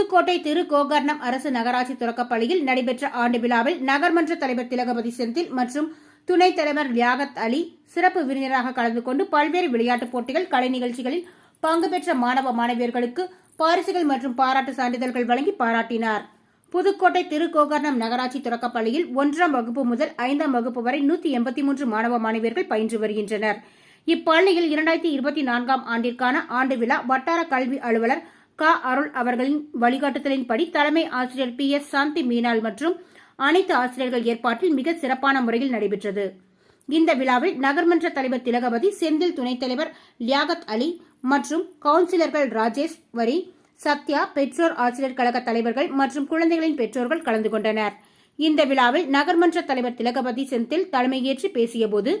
புதுக்கோட்டை திரு கோகர்ணம் அரசு நகராட்சி தொடக்கப்பள்ளியில் நடைபெற்ற ஆண்டு விழாவில் நகர்மன்ற தலைவர் திலகபதி செந்தில் மற்றும் துணைத் தலைவர் லியாகத் அலி சிறப்பு விருந்தினராக கலந்து கொண்டு பல்வேறு விளையாட்டுப் போட்டிகள் கலை நிகழ்ச்சிகளில் பங்கு பெற்ற மாணவ மாணவியர்களுக்கு பரிசுகள் மற்றும் பாராட்டு சான்றிதழ்கள் வழங்கி பாராட்டினார். புதுக்கோட்டை திருகோகர்ணம் நகராட்சி தொடக்கப்பள்ளியில் ஒன்றாம் வகுப்பு முதல் ஐந்தாம் வகுப்பு வரை நூத்தி எண்பத்தி மூன்று மாணவ மாணவியர்கள் பயின்று வருகின்றனர். இப்பள்ளியில் இரண்டாயிரத்தி இருபத்தி நான்காம் ஆண்டிற்கான ஆண்டு விழா வட்டார கல்வி அலுவலர் க அருள் அவர்களின் வழிகாட்டுதலின்படி தலைமை ஆசிரியர் பி எஸ் சாந்தி மீனால் மற்றும் அனைத்து ஆசிரியர்கள் ஏற்பாட்டில் மிக சிறப்பான முறையில் நடைபெற்றது. இந்த விழாவில் நகர்மன்ற தலைவர் திலகவதி செந்தில் துணைத் தலைவர் லியாகத் அலி மற்றும் கவுன்சிலர்கள் ராஜேஷ் வரி சத்யா பெற்றோர் ஆசிரியர் கழக தலைவர்கள் மற்றும் குழந்தைகளின் பெற்றோர்கள் கலந்து கொண்டனர். இந்த விழாவில் நகர்மன்ற தலைவர் திலகபதி செந்தில் தலைமையேற்று பேசியபோது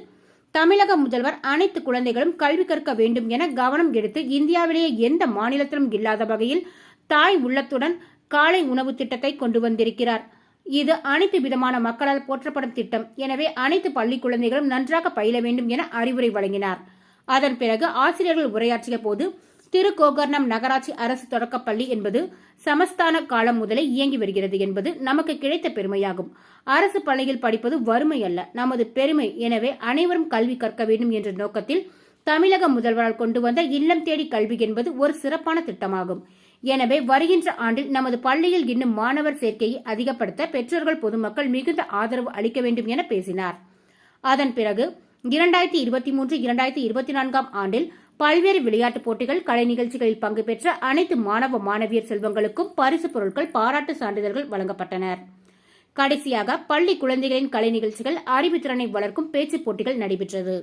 தமிழக முதல்வர் அனைத்து குழந்தைகளும் கல்வி கற்க வேண்டும் என கவனம் எடுத்து இந்தியாவிலேயே எந்த மாநிலத்திலும் இல்லாத வகையில் தாய் உள்ளத்துடன் காலை உணவு திட்டத்தை கொண்டு வந்திருக்கிறார். இது அனைத்து விதமான மக்களால் போற்றப்படும் திட்டம். எனவே அனைத்து பள்ளி குழந்தைகளும் நன்றாக பயில வேண்டும் என அறிவுரை வழங்கினார். அதன் பிறகு ஆசிரியர்கள் உரையாற்றிய போது திருக்கோகர்ணம் நகராட்சி அரசு தொடக்கப்பள்ளி என்பது சமஸ்தான காலம் முதலே இயங்கி வருகிறது என்பது நமக்கு கிடைத்த பெருமையாகும். அரசு பள்ளியில் படிப்பது வறுமை அல்ல நமது பெருமை. எனவே அனைவரும் கல்வி கற்க வேண்டும் என்ற நோக்கத்தில் தமிழக முதல்வரால் கொண்டு வந்த இல்லம் தேடி கல்வி என்பது ஒரு சிறப்பான திட்டமாகும். எனவே வருகின்ற ஆண்டில் நமது பள்ளியில் இன்னும் மாணவர் சேர்க்கையை அதிகப்படுத்த பெற்றோர்கள் பொதுமக்கள் மிகுந்த ஆதரவு அளிக்க வேண்டும் என பேசினார். அதன் பிறகு இரண்டாயிரத்தி இருபத்தி மூன்று இரண்டாயிரத்தி இருபத்தி நான்காம் ஆண்டில் பல்வேறு விளையாட்டுப் போட்டிகள் கலை நிகழ்ச்சிகளில் பங்கு பெற்ற அனைத்து மாணவ மாணவியர் செல்வங்களுக்கும் பரிசு பொருட்கள் பாராட்டு சான்றிதழ்கள் வழங்கப்பட்டனர் கடைசியாக பள்ளி குழந்தைகளின் கலை நிகழ்ச்சிகள் அறிவுத்திறனை வளர்க்கும் பேச்சுப் போட்டிகள் நடைபெற்றது.